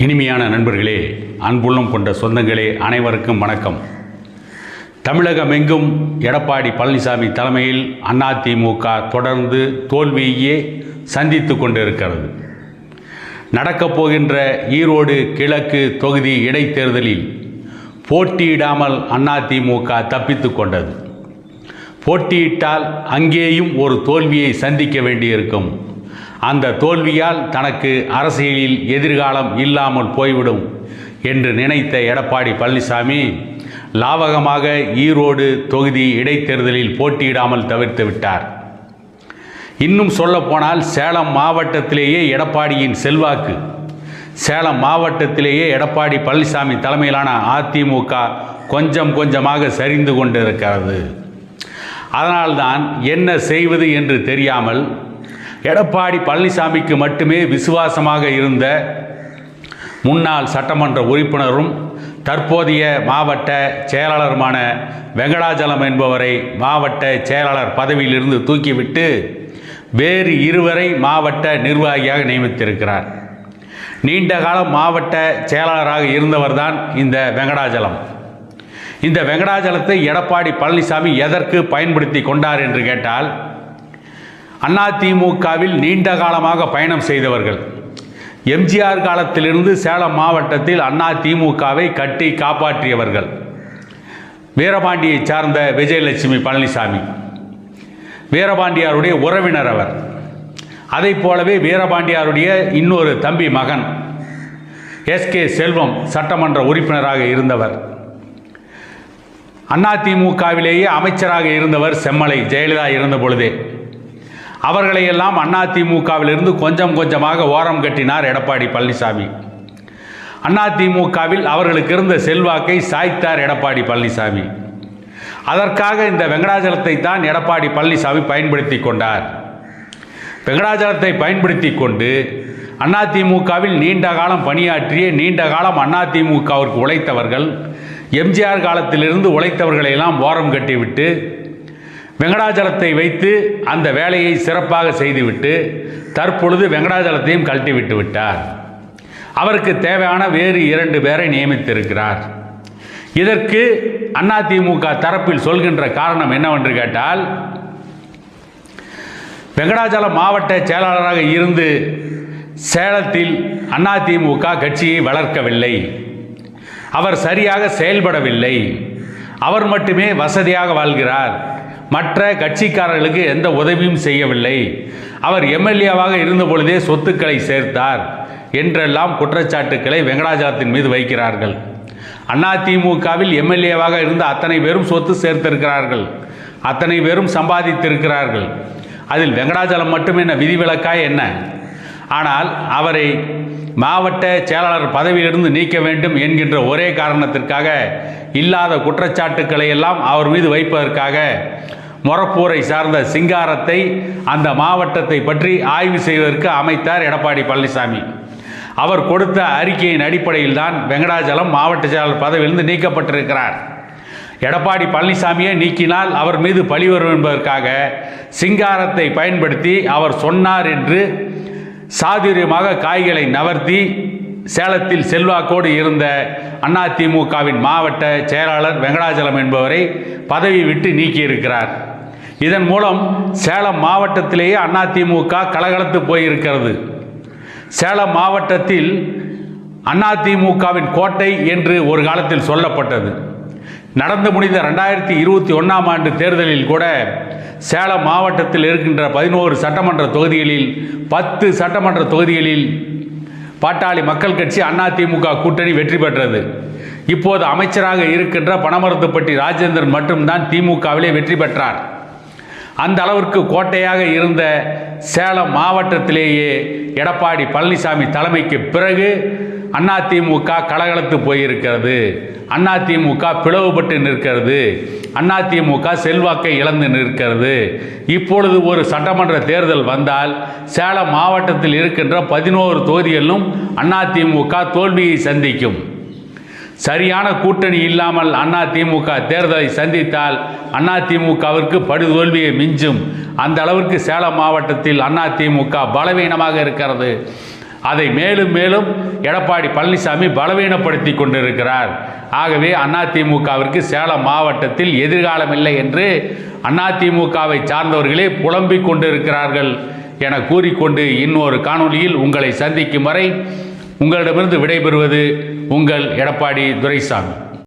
இனிமையான நண்பர்களே அன்புள்ளம் கொண்ட சொந்தங்களே அனைவருக்கும் வணக்கம். தமிழகமெங்கும் எடப்பாடி பழனிசாமி தலைமையில் அதிமுக தொடர்ந்து தோல்வியையே சந்தித்து கொண்டிருக்கிறது. நடக்கப் போகின்ற ஈரோடு கிழக்கு தொகுதி இடைத்தேர்தலில் போட்டியிடாமல் அதிமுக தப்பித்து கொண்டது. போட்டியிட்டால் அங்கேயும் ஒரு தோல்வியை சந்திக்க வேண்டியிருக்கும். அந்த தோல்வியால் தனக்கு அரசியலில் எதிர்காலம் இல்லாமல் போய்விடும் என்று நினைத்த எடப்பாடி பழனிசாமி லாவகமாக ஈரோடு தொகுதி இடைத்தேர்தலில் போட்டியிடாமல் தவிர்த்து விட்டார். இன்னும் சொல்லப்போனால் சேலம் மாவட்டத்திலேயே எடப்பாடியின் செல்வாக்கு. சேலம் மாவட்டத்திலேயே எடப்பாடி பழனிசாமி தலைமையிலான அதிமுக கொஞ்சம் கொஞ்சமாக சரிந்து கொண்டிருக்கிறது. அதனால்தான் என்ன செய்வது என்று தெரியாமல் எடப்பாடி பழனிசாமிக்கு மட்டுமே விசுவாசமாக இருந்த முன்னாள் சட்டமன்ற உறுப்பினரும் தற்போதைய மாவட்ட செயலாளருமான வெங்கடாஜலம் என்பவரை மாவட்ட செயலாளர் பதவியிலிருந்து தூக்கிவிட்டு வேறு இருவரை மாவட்ட நிர்வாகியாக நியமித்திருக்கிறார். நீண்ட காலம் மாவட்ட செயலாளராக இருந்தவர்தான் இந்த வெங்கடாஜலம். இந்த வெங்கடாஜலத்தை எடப்பாடி பழனிசாமி எதற்கு பயன்படுத்தி கொண்டார் என்று கேட்டால் அதிமுகவில் நீண்ட காலமாக பயணம் செய்தவர்கள். எம்ஜிஆர் காலத்திலிருந்து சேலம் மாவட்டத்தில் அதிமுகவை கட்டி காப்பாற்றியவர்கள். வீரபாண்டியை சார்ந்த விஜயலட்சுமி பழனிசாமி. வீரபாண்டியாருடைய உறவினர் அவர். அதை போலவே வீரபாண்டியாருடைய இன்னொரு தம்பி மகன். எஸ்கே செல்வம் சட்டமன்ற உறுப்பினராக இருந்தவர். அதிமுகவிலேயே அமைச்சராக இருந்தவர் செம்மலை ஜெயலலிதா இருந்த பொழுதே. அவர்களையெல்லாம் அதிமுகவிலிருந்து கொஞ்சம் கொஞ்சமாக ஓரம் கட்டினார் எடப்பாடி பழனிசாமி. அதிமுகவில் அவர்களுக்கு இருந்த செல்வாக்கை சாய்த்தார் எடப்பாடி பழனிசாமி. அதற்காக இந்த வெங்கடாஜலத்தை தான் எடப்பாடி பழனிசாமி பயன்படுத்தி கொண்டார். வெங்கடாஜலத்தை பயன்படுத்தி கொண்டு அதிமுகவில் நீண்ட காலம் பணியாற்றிய நீண்ட காலம் அதிமுகவிற்கு உழைத்தவர்கள் எம்ஜிஆர் காலத்திலிருந்து உழைத்தவர்களையெல்லாம் ஓரம் கட்டிவிட்டு வெங்கடாஜலத்தை வைத்து அந்த வேலையை சிறப்பாக செய்துவிட்டு தற்பொழுது வெங்கடாஜலத்தையும் கழட்டி விட்டு விட்டார் அவருக்கு தேவையான வேறு இரண்டு பேரை நியமித்திருக்கிறார். இதற்கு அதிமுக தரப்பில் சொல்கின்ற காரணம் என்னவென்று கேட்டால் வெங்கடாச்சலம் மாவட்ட செயலாளராக இருந்து சேலத்தில் அதிமுக கட்சியை வளர்க்கவில்லை. அவர் சரியாக செயல்படவில்லை. அவர் மட்டுமே வசதியாக வாழ்கிறார். மற்ற கட்சிக்காரர்களுக்கு எந்த உதவியும் செய்யவில்லை. அவர் எம்எல்ஏவாக இருந்த பொழுதே சொத்துக்களை சேர்த்தார் என்றெல்லாம் குற்றச்சாட்டுக்களை வெங்கடாஜலத்தின் மீது வைக்கிறார்கள். அதிமுகவில் எம்எல்ஏவாக இருந்த அத்தனை பேரும் சொத்து சேர்த்திருக்கிறார்கள். அத்தனை பேரும் சம்பாதித்திருக்கிறார்கள். அதில் வெங்கடாஜலம் மட்டும் என்ன விதிவிலக்காய் என்ன? ஆனால் அவரை மாவட்ட செயலாளர் பதவியிலிருந்து நீக்க வேண்டும் என்கின்ற ஒரே காரணத்திற்காக இல்லாத குற்றச்சாட்டுக்களை எல்லாம் அவர் மீது வைப்பதற்காக மொரப்பூரை சார்ந்த சிங்காரத்தை அந்த மாவட்டத்தை பற்றி ஆய்வு செய்வதற்கு அமைத்தார் எடப்பாடி பழனிசாமி. அவர் கொடுத்த அறிக்கையின் அடிப்படையில் தான் வெங்கடாஜலம் மாவட்ட செயலாளர் பதவியிலிருந்து நீக்கப்பட்டிருக்கிறார். எடப்பாடி பழனிசாமியை நீக்கினால் அவர் மீது பழி வரும் என்பதற்காக சிங்காரத்தை பயன்படுத்தி அவர் சொன்னார் என்று சாதுரியமாக காய்களை நவர்த்தி சேலத்தில் செல்வாக்கோடு இருந்த அதிமுகவின் மாவட்ட செயலாளர் வெங்கடாச்சலம் என்பவரை பதவி விட்டு நீக்கியிருக்கிறார். இதன் மூலம் சேலம் மாவட்டத்திலேயே அதிமுக கலகலத்து போயிருக்கிறது. சேலம் மாவட்டத்தில் அதிமுகவின் கோட்டை என்று ஒரு காலத்தில் சொல்லப்பட்டது. நடந்து முடிந்த ரெண்டாயிரத்தி இருபத்தி ஒன்றாம் ஆண்டு தேர்தலில் கூட சேலம் மாவட்டத்தில் இருக்கின்ற பதினோரு சட்டமன்ற தொகுதிகளில் பத்து சட்டமன்ற தொகுதிகளில் பாட்டாளி மக்கள் கட்சி அதிமுக கூட்டணி வெற்றி பெற்றது. இப்போது அமைச்சராக இருக்கின்ற பணமரத்துப்பட்டி ராஜேந்திரன் மட்டும்தான் திமுகவிலே வெற்றி பெற்றார். அந்த அளவிற்கு கோட்டையாக இருந்த சேலம் மாவட்டத்திலேயே எடப்பாடி பழனிசாமி தலைமைக்கு பிறகு அதிமுக கலகலத்து போயிருக்கிறது. அதிமுக பிளவுபட்டு நிற்கிறது. அதிமுக செல்வாக்கை இழந்து நிற்கிறது. இப்பொழுது ஒரு சட்டமன்ற தேர்தல் வந்தால் சேலம் மாவட்டத்தில் இருக்கின்ற பதினோரு தொகுதிகளிலும் அதிமுக தோல்வியை சந்திக்கும். சரியான கூட்டணி இல்லாமல் அதிமுக தேர்தலை சந்தித்தால் அதிமுகவிற்கு படுதோல்வியை மிஞ்சும். அந்த அளவிற்கு சேலம் மாவட்டத்தில் அதிமுக பலவீனமாக இருக்கிறது. அதை மேலும் மேலும் எடப்பாடி பழனிசாமி பலவீனப்படுத்தி கொண்டிருக்கிறார். ஆகவே அதிமுகவிற்கு சேலம் மாவட்டத்தில் எதிர்காலம் இல்லை என்று அதிமுகவை சார்ந்தவர்களே புலம்பிக் கொண்டிருக்கிறார்கள் என கூறிக்கொண்டு இன்னொரு காணொளியில் உங்களை சந்திக்கும் வரை உங்களிடமிருந்து விடைபெறுவது உங்கள் எடப்பாடி துரைசாமி.